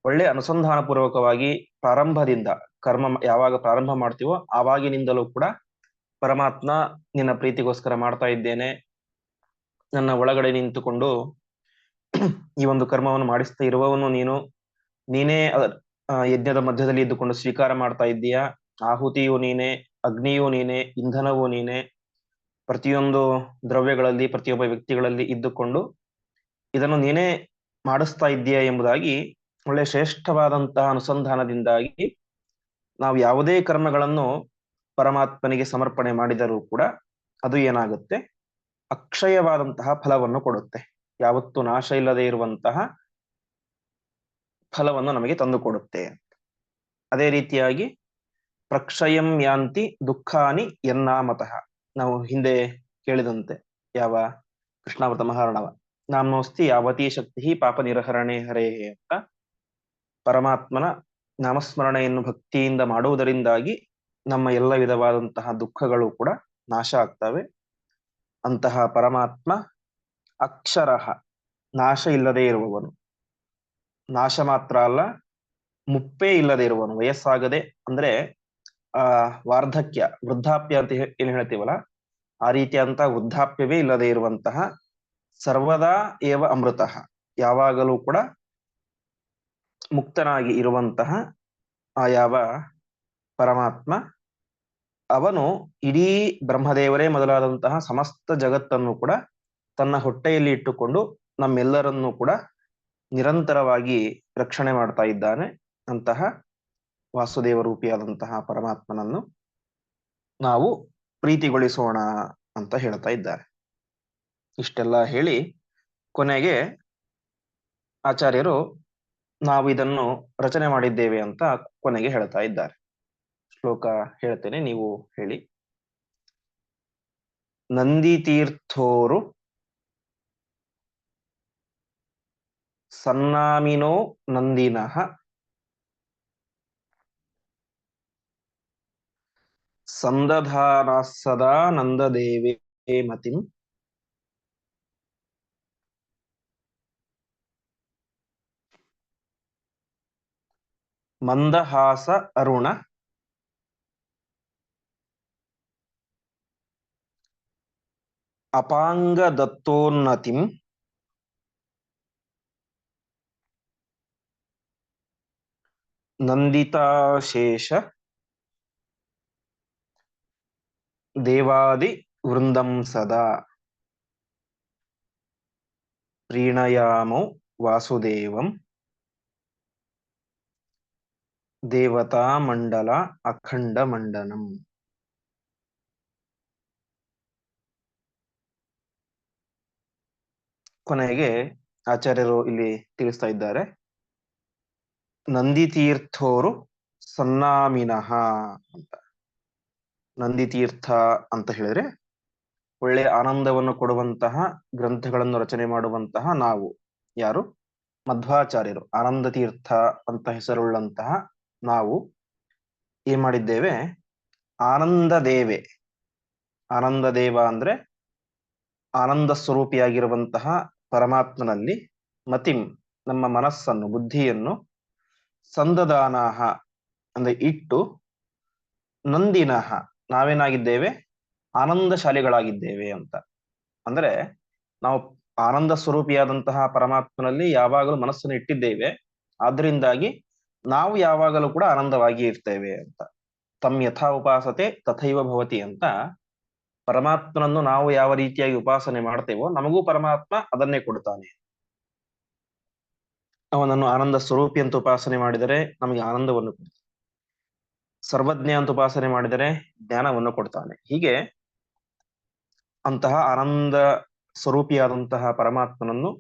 ಒಳ್ಳೆ ಅನುಸಂಧಾನ ಪೂರ್ವಕವಾಗಿ ಪ್ರಾರಂಭದಿಂದ ಕರ್ಮ ಯಾವಾಗ ಪ್ರಾರಂಭ ಮಾಡ್ತೀವೋ ಆವಾಗಿನಿಂದಲೂ ಕೂಡ ಪರಮಾತ್ಮ ನಿನ್ನ ಪ್ರೀತಿಗೋಸ್ಕರ ಮಾಡ್ತಾ ಇದ್ದೇನೆ. ನನ್ನ ಒಳಗಡೆ ನಿಂತುಕೊಂಡು ಈ ಒಂದು ಕರ್ಮವನ್ನು ಮಾಡಿಸ್ತಾ ಇರುವವನು ನೀನು. ನೀನೇ ಯಜ್ಞದ ಮಧ್ಯದಲ್ಲಿ ಇದ್ದುಕೊಂಡು ಸ್ವೀಕಾರ ಮಾಡ್ತಾ ಇದ್ದೀಯಾ? ಆಹುತಿಯು ನೀನೆ, ಅಗ್ನಿಯು ನೀನೆ, ಇಂಧನವೂ ನೀನೆ. ಪ್ರತಿಯೊಂದು ದ್ರವ್ಯಗಳಲ್ಲಿ, ಪ್ರತಿಯೊಬ್ಬ ವ್ಯಕ್ತಿಗಳಲ್ಲಿ ಇದ್ದುಕೊಂಡು ಇದನ್ನು ನೀನೇ ಮಾಡಿಸ್ತಾ ಇದ್ದೀಯಾ ಎಂಬುದಾಗಿ ಒಳ್ಳೆ ಶ್ರೇಷ್ಠವಾದಂತಹ ಅನುಸಂಧಾನದಿಂದಾಗಿ ನಾವು ಯಾವುದೇ ಕರ್ಮಗಳನ್ನು ಪರಮಾತ್ಮನಿಗೆ ಸಮರ್ಪಣೆ ಮಾಡಿದರೂ ಕೂಡ ಅದು ಏನಾಗುತ್ತೆ? ಅಕ್ಷಯವಾದಂತಹ ಫಲವನ್ನು ಕೊಡುತ್ತೆ. ಯಾವತ್ತು ನಾಶ ಇಲ್ಲದೆ ಇರುವಂತಹ ಫಲವನ್ನು ನಮಗೆ ತಂದು ಕೊಡುತ್ತೆ. ಅದೇ ರೀತಿಯಾಗಿ ಪ್ರಕ್ಷಯಂ ಯಾಂತಿ ದುಃಖಾನಿ ಎನ್ನಾಮತಃ ನಾವು ಹಿಂದೆ ಕೇಳಿದಂತೆ ಯಾವ ಕೃಷ್ಣಾವೃತ ಮಹಾರಣವ, ನಾಮೋಸ್ತಿ ಯಾವತಿ ಶಕ್ತಿ ಪಾಪ ನಿರಹರಣೆ ಹರೇ ಅಂತ ಪರಮಾತ್ಮನ ನಾಮಸ್ಮರಣೆಯನ್ನು ಭಕ್ತಿಯಿಂದ ಮಾಡುವುದರಿಂದಾಗಿ ನಮ್ಮ ಎಲ್ಲ ವಿಧವಾದಂತಹ ದುಃಖಗಳು ಕೂಡ ನಾಶ ಆಗ್ತವೆ. ಅಂತಹ ಪರಮಾತ್ಮ ಅಕ್ಷರ ನಾಶ ಇಲ್ಲದೆ ಇರುವವನು. ನಾಶ ಮಾತ್ರ ಅಲ್ಲ, ಮುಪ್ಪೇ ಇಲ್ಲದೆ ಇರುವವನು, ವಯಸ್ಸಾಗದೆ, ಅಂದ್ರೆ, ಆ, ವಾರ್ಧಕ್ಯ, ವೃದ್ಧಾಪ್ಯ ಅಂತ ಏನ್ ಹೇಳ್ತೀವಲ್ಲ, ಆ ರೀತಿಯಂತ ವೃದ್ಧಾಪ್ಯವೇ ಇಲ್ಲದೆ ಇರುವಂತಹ ಸರ್ವದಾ ಏವ ಅಮೃತ, ಯಾವಾಗಲೂ ಕೂಡ ಮುಕ್ತನಾಗಿ ಇರುವಂತಹ ಆ ಯಾವ ಪರಮಾತ್ಮ ಅವನು ಇಡೀ ಬ್ರಹ್ಮದೇವರೇ ಮೊದಲಾದಂತಹ ಸಮಸ್ತ ಜಗತ್ತನ್ನು ಕೂಡ ತನ್ನ ಹೊಟ್ಟೆಯಲ್ಲಿ ಇಟ್ಟುಕೊಂಡು ನಮ್ಮೆಲ್ಲರನ್ನೂ ಕೂಡ ನಿರಂತರವಾಗಿ ರಕ್ಷಣೆ ಮಾಡ್ತಾ ಇದ್ದಾನೆ ಅಂತಹ ವಾಸುದೇವ ರೂಪಿಯಾದಂತಹ ಪರಮಾತ್ಮನನ್ನು ನಾವು ಪ್ರೀತಿಗೊಳಿಸೋಣ ಅಂತ ಹೇಳ್ತಾ ಇದ್ದಾರೆ. ಇಷ್ಟೆಲ್ಲ ಹೇಳಿ ಕೊನೆಗೆ ಆಚಾರ್ಯರು ನಾವು ಇದನ್ನು ರಚನೆ ಮಾಡಿದ್ದೇವೆ ಅಂತ ಕೊನೆಗೆ ಹೇಳ್ತಾ ಇದ್ದಾರೆ. ಶ್ಲೋಕ ಹೇಳ್ತೇನೆ ನೀವು ಹೇಳಿ. ನಂದಿತೀರ್ಥೋರು ಸನ್ನಾಮಿನೋ ನಂದಿನಃ ಸಂದಧಾನ ಸದಾ ನಂದದೇವೇ ಮತಿಂ ಮಂದಹಾಸ ಅರುಣ ಅಪಾಂಗದತ್ತೋನ್ನತಿಂ ನಂದಿತಾಶೇಷ ದೇವಾದಿ ವೃಂದಂ ಸದಾ ಪ್ರೀಣಯಾಮೋ ವಾಸುದೇವಂ ದೇವತಾ ಮಂಡಲ ಅಖಂಡ ಮಂಡನಂ ಕೊನೆಗೆ ಆಚಾರ್ಯರು ಇಲ್ಲಿ ತಿಳಿಸ್ತಾ ಇದ್ದಾರೆ. ನಂದಿತೀರ್ಥೋರು ಸನ್ನಾಮಿನಃ ಅಂತ. ನಂದಿತೀರ್ಥ ಅಂತ ಹೇಳಿದ್ರೆ ಒಳ್ಳೆ ಆನಂದವನ್ನು ಕೊಡುವಂತಹ ಗ್ರಂಥಗಳನ್ನು ರಚನೆ ಮಾಡುವಂತಹ ನಾವು ಯಾರು? ಮಧ್ವಾಚಾರ್ಯರು. ಆನಂದ ತೀರ್ಥ ಅಂತ ಹೆಸರುಳ್ಳಂತಹ ನಾವು ಏನ್ ಮಾಡಿದ್ದೇವೆ? ಆನಂದ ದೇವೆ ಆನಂದ ದೇವ ಅಂದ್ರೆ ಆನಂದ ಸ್ವರೂಪಿಯಾಗಿರುವಂತಹ ಪರಮಾತ್ಮನಲ್ಲಿ ಮತಿಂ, ನಮ್ಮ ಮನಸ್ಸನ್ನು, ಬುದ್ಧಿಯನ್ನು ಸಂದದಾನಾಹ ಅಂದ್ರೆ ಇಟ್ಟು ನಂದಿನಹ, ನಾವೇನಾಗಿದ್ದೇವೆ? ಆನಂದಶಾಲಿಗಳಾಗಿದ್ದೇವೆ ಅಂತ. ಅಂದ್ರೆ ನಾವು ಆನಂದ ಸ್ವರೂಪಿಯಾದಂತಹ ಪರಮಾತ್ಮನಲ್ಲಿ ಯಾವಾಗಲೂ ಮನಸ್ಸನ್ನು ಇಟ್ಟಿದ್ದೇವೆ. ಆದ್ರಿಂದಾಗಿ ನಾವು ಯಾವಾಗಲೂ ಕೂಡ ಆನಂದವಾಗಿ ಇರ್ತೇವೆ ಅಂತ. ತಮ್ ಯಥಾ ಉಪಾಸತೆ ತಥೈವ ಭವತಿ ಅಂತ ಪರಮಾತ್ಮನನ್ನು ನಾವು ಯಾವ ರೀತಿಯಾಗಿ ಉಪಾಸನೆ ಮಾಡ್ತೇವೋ ನಮಗೂ ಪರಮಾತ್ಮ ಅದನ್ನೇ ಕೊಡ್ತಾನೆ. ಅವನನ್ನು ಆನಂದ ಸ್ವರೂಪಿ ಅಂತ ಉಪಾಸನೆ ಮಾಡಿದರೆ ನಮಗೆ ಆನಂದವನ್ನು ಕೊಡ್ತಾನೆ. ಸರ್ವಜ್ಞ ಅಂತ ಉಪಾಸನೆ ಮಾಡಿದರೆ ಜ್ಞಾನವನ್ನು ಕೊಡ್ತಾನೆ. ಹೀಗೆ ಅಂತಹ ಆನಂದ ಸ್ವರೂಪಿಯಾದಂತಹ ಪರಮಾತ್ಮನನ್ನು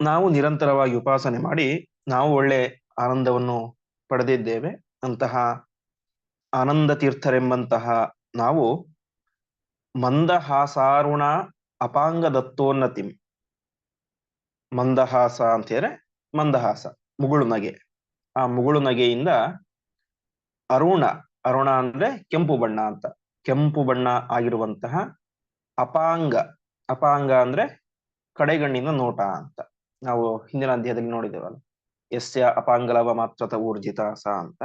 ನಾವು ನಿರಂತರವಾಗಿ ಉಪಾಸನೆ ಮಾಡಿ ನಾವು ಒಳ್ಳೆ ಆನಂದವನ್ನು ಪಡೆದಿದ್ದೇವೆ. ಅಂತಹ ಆನಂದ ತೀರ್ಥರೆಂಬಂತಹ ನಾವು ಮಂದಹಾಸಾರುಣ ಅಪಾಂಗ ದತ್ತೋನ್ನತಿಂ ಮಂದಹಾಸ ಅಂತ ಹೇಳಿದ್ರೆ ಮಂದಹಾಸ, ಮುಗುಳು ನಗೆ. ಆ ಮುಗುಳು ನಗೆಯಿಂದ ಅರುಣ ಅರುಣ ಅಂದ್ರೆ ಕೆಂಪು ಬಣ್ಣ ಅಂತ. ಕೆಂಪು ಬಣ್ಣ ಆಗಿರುವಂತಹ ಅಪಾಂಗ ಅಪಾಂಗ ಅಂದ್ರೆ ಕಡೆಗಣ್ಣಿನ ನೋಟ ಅಂತ. ನಾವು ಹಿಂದಿನ ಅಧ್ಯಾಯದಲ್ಲಿ ನೋಡಿದ್ದೇವಲ್ಲ. ಎಸ್ಯ ಅಪಾಂಗಲವ ಮಾತ್ರತ ಊರ್ಜಿತ ಸ ಅಂತ.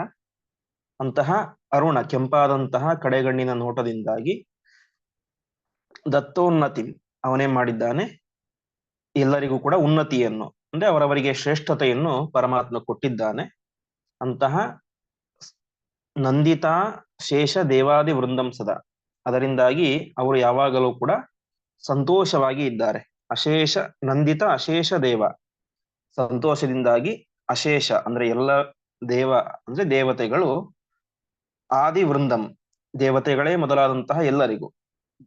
ಅಂತಹ ಅರುಣ, ಕೆಂಪಾದಂತಹ ಕಡೆಗಣ್ಣಿನ ನೋಟದಿಂದಾಗಿ ದತ್ತೋನ್ನತಿ ಅವನೇ ಮಾಡಿದ್ದಾನೆ. ಎಲ್ಲರಿಗೂ ಕೂಡ ಉನ್ನತಿಯನ್ನು, ಅಂದ್ರೆ ಅವರವರಿಗೆ ಶ್ರೇಷ್ಠತೆಯನ್ನು ಪರಮಾತ್ಮ ಕೊಟ್ಟಿದ್ದಾನೆ. ಅಂತಹ ನಂದಿತಾ ಶೇಷ ದೇವಾದಿ ವೃಂದಂ ಸದಾ. ಅದರಿಂದಾಗಿ ಅವರು ಯಾವಾಗಲೂ ಕೂಡ ಸಂತೋಷವಾಗಿ ಇದ್ದಾರೆ. ಅಶೇಷ ನಂದಿತ, ಅಶೇಷ ದೇವ. ಸಂತೋಷದಿಂದಾಗಿ ಅಶೇಷ, ಅಂದ್ರೆ ಎಲ್ಲ ದೇವ, ಅಂದ್ರೆ ದೇವತೆಗಳು ಆದಿ ವೃಂದಂ ದೇವತೆಗಳೇ ಮೊದಲಾದಂತಹ ಎಲ್ಲರಿಗೂ.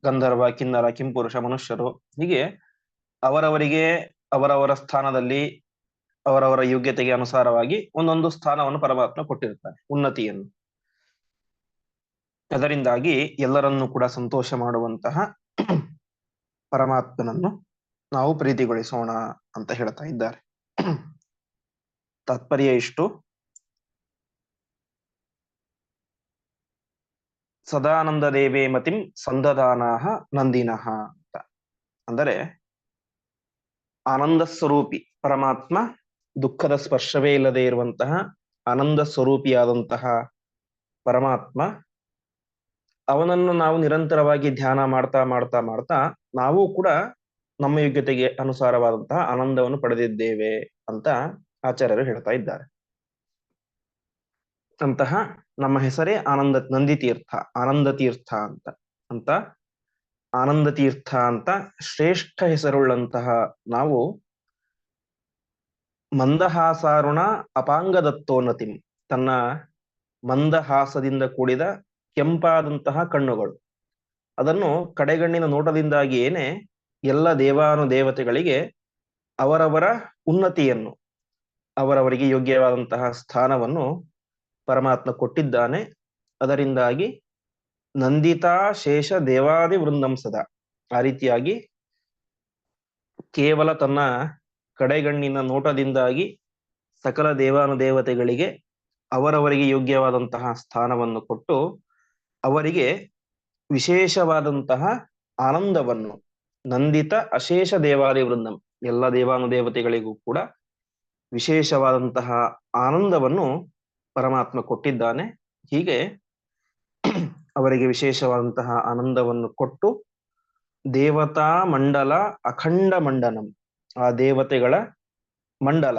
ಗಂಧರ್ವ, ಕಿನ್ನರ, ಕಿಂಪುರುಷ, ಮನುಷ್ಯರು, ಹೀಗೆ ಅವರವರಿಗೆ ಅವರವರ ಸ್ಥಾನದಲ್ಲಿ ಅವರವರ ಯೋಗ್ಯತೆಗೆ ಅನುಸಾರವಾಗಿ ಒಂದೊಂದು ಸ್ಥಾನವನ್ನು ಪರಮಾತ್ಮ ಕೊಟ್ಟಿರ್ತಾನೆ ಉನ್ನತಿಯನ್ನು. ಅದರಿಂದಾಗಿ ಎಲ್ಲರನ್ನೂ ಕೂಡ ಸಂತೋಷ ಮಾಡುವಂತಹ ಪರಮಾತ್ಮನನ್ನು ನಾವು ಪ್ರೀತಿಗೊಳಿಸೋಣ ಅಂತ ಹೇಳ್ತಾ ಇದ್ದಾರೆ. ತಾತ್ಪರ್ಯ ಇಷ್ಟು. ಸದಾನಂದ ದೇವೇ ಮತಿಂ ಸಂದದಾನಾಹ ನಂದಿನಃ ಅಂತ. ಅಂದರೆ ಆನಂದ ಸ್ವರೂಪಿ ಪರಮಾತ್ಮ ದುಃಖದ ಸ್ಪರ್ಶವೇ ಇಲ್ಲದೆ ಇರುವಂತಹ ಆನಂದ ಸ್ವರೂಪಿಯಾದಂತಹ ಪರಮಾತ್ಮ ಅವನನ್ನು ನಾವು ನಿರಂತರವಾಗಿ ಧ್ಯಾನ ಮಾಡ್ತಾ ಮಾಡ್ತಾ ಮಾಡ್ತಾ ನಾವು ಕೂಡ ನಮ್ಮ ಯೋಗ್ಯತೆಗೆ ಅನುಸಾರವಾದಂತಹ ಆನಂದವನ್ನು ಪಡೆದಿದ್ದೇವೆ ಅಂತ ಆಚಾರ್ಯರು ಹೇಳ್ತಾ ಇದ್ದಾರೆ. ಅಂತಹ ನಮ್ಮ ಹೆಸರೇ ಆನಂದ, ನಂದಿ ತೀರ್ಥ, ಆನಂದ ತೀರ್ಥ ಅಂತ. ಅಂತ ಆನಂದ ತೀರ್ಥ ಅಂತ ಶ್ರೇಷ್ಠ ಹೆಸರುಳ್ಳಂತಹ ನಾವು ಮಂದಹಾಸಾರುಣ ಅಪಾಂಗದತ್ತೋನ್ನತಿಂ ತನ್ನ ಮಂದಹಾಸದಿಂದ ಕೂಡಿದ ಕೆಂಪಾದಂತಹ ಕಣ್ಣುಗಳು. ಅದನ್ನು ಕಡೆಗಣ್ಣಿನ ನೋಟದಿಂದಾಗಿಯೇನೆ ಎಲ್ಲ ದೇವಾನು ದೇವತೆಗಳಿಗೆ ಅವರವರ ಉನ್ನತಿಯನ್ನು, ಅವರವರಿಗೆ ಯೋಗ್ಯವಾದಂತಹ ಸ್ಥಾನವನ್ನು ಪರಮಾತ್ಮ ಕೊಟ್ಟಿದ್ದಾನೆ. ಅದರಿಂದಾಗಿ ನಂದಿತಾ ಶೇಷ ದೇವಾದಿ ವೃಂದಂಸದ ಆ ರೀತಿಯಾಗಿ ಕೇವಲ ತನ್ನ ಕಡೆಗಣ್ಣಿನ ನೋಟದಿಂದಾಗಿ ಸಕಲ ದೇವಾನು ದೇವತೆಗಳಿಗೆ ಅವರವರಿಗೆ ಯೋಗ್ಯವಾದಂತಹ ಸ್ಥಾನವನ್ನು ಕೊಟ್ಟು ಅವರಿಗೆ ವಿಶೇಷವಾದಂತಹ ಆನಂದವನ್ನು ನಂದಿತ ಅಶೇಷ ದೇವಾದಿ ವೃಂದಂ ಎಲ್ಲ ದೇವಾನು ದೇವತೆಗಳಿಗೂ ಕೂಡ ವಿಶೇಷವಾದಂತಹ ಆನಂದವನ್ನು ಪರಮಾತ್ಮ ಕೊಟ್ಟಿದ್ದಾನೆ. ಹೀಗೆ ಅವರಿಗೆ ವಿಶೇಷವಾದಂತಹ ಆನಂದವನ್ನು ಕೊಟ್ಟು ದೇವತಾ ಮಂಡಲ ಅಖಂಡ ಮಂಡನಂ ಆ ದೇವತೆಗಳ ಮಂಡಲ,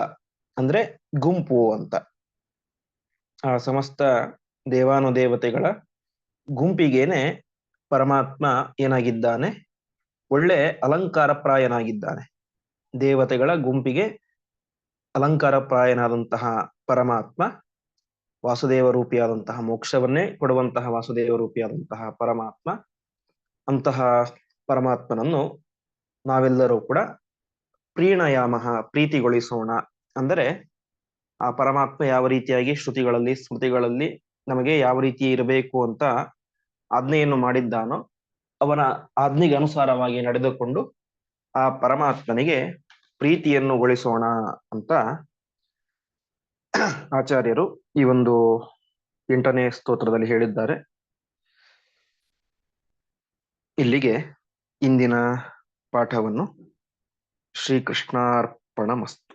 ಅಂದ್ರೆ ಗುಂಪು ಅಂತ. ಆ ಸಮಸ್ತ ದೇವಾನು ದೇವತೆಗಳ ಗುಂಪಿಗೇನೆ ಪರಮಾತ್ಮ ಏನಾಗಿದ್ದಾನೆ? ಒಳ್ಳೆ ಅಲಂಕಾರ ಪ್ರಾಯನಾಗಿದ್ದಾನೆ ದೇವತೆಗಳ ಗುಂಪಿಗೆ ಅಲಂಕಾರ ಪ್ರಾಯನಾದಂತಹ ಪರಮಾತ್ಮ ವಾಸುದೇವ ರೂಪಿಯಾದಂತಹ ಮೋಕ್ಷವನ್ನೇ ಕೊಡುವಂತಹ ವಾಸುದೇವ ರೂಪಿಯಾದಂತಹ ಪರಮಾತ್ಮ, ಅಂತಹ ಪರಮಾತ್ಮನನ್ನು ನಾವೆಲ್ಲರೂ ಕೂಡ ಪ್ರೀಣಯಾಮ, ಪ್ರೀತಿಗೊಳಿಸೋಣ. ಅಂದರೆ ಆ ಪರಮಾತ್ಮ ಯಾವ ರೀತಿಯಾಗಿ ಶ್ರುತಿಗಳಲ್ಲಿ, ಸ್ಮೃತಿಗಳಲ್ಲಿ ನಮಗೆ ಯಾವ ರೀತಿ ಇರಬೇಕು ಅಂತ ಆಜ್ಞೆಯನ್ನು ಮಾಡಿದ್ದಾನೋ, ಅವನ ಆಜ್ಞೆಗೆ ಅನುಸಾರವಾಗಿ ನಡೆದುಕೊಂಡು ಆ ಪರಮಾತ್ಮನಿಗೆ ಪ್ರೀತಿಯನ್ನು ಗೊಳಿಸೋಣ ಅಂತ ಆಚಾರ್ಯರು ಈ ಒಂದು ಎಂಟನೇ ಸ್ತೋತ್ರದಲ್ಲಿ ಹೇಳಿದ್ದಾರೆ. ಇಲ್ಲಿಗೆ ಇಂದಿನ ಪಾಠವನ್ನು ಶ್ರೀಕೃಷ್ಣಾರ್ಪಣ ಮಸ್ತು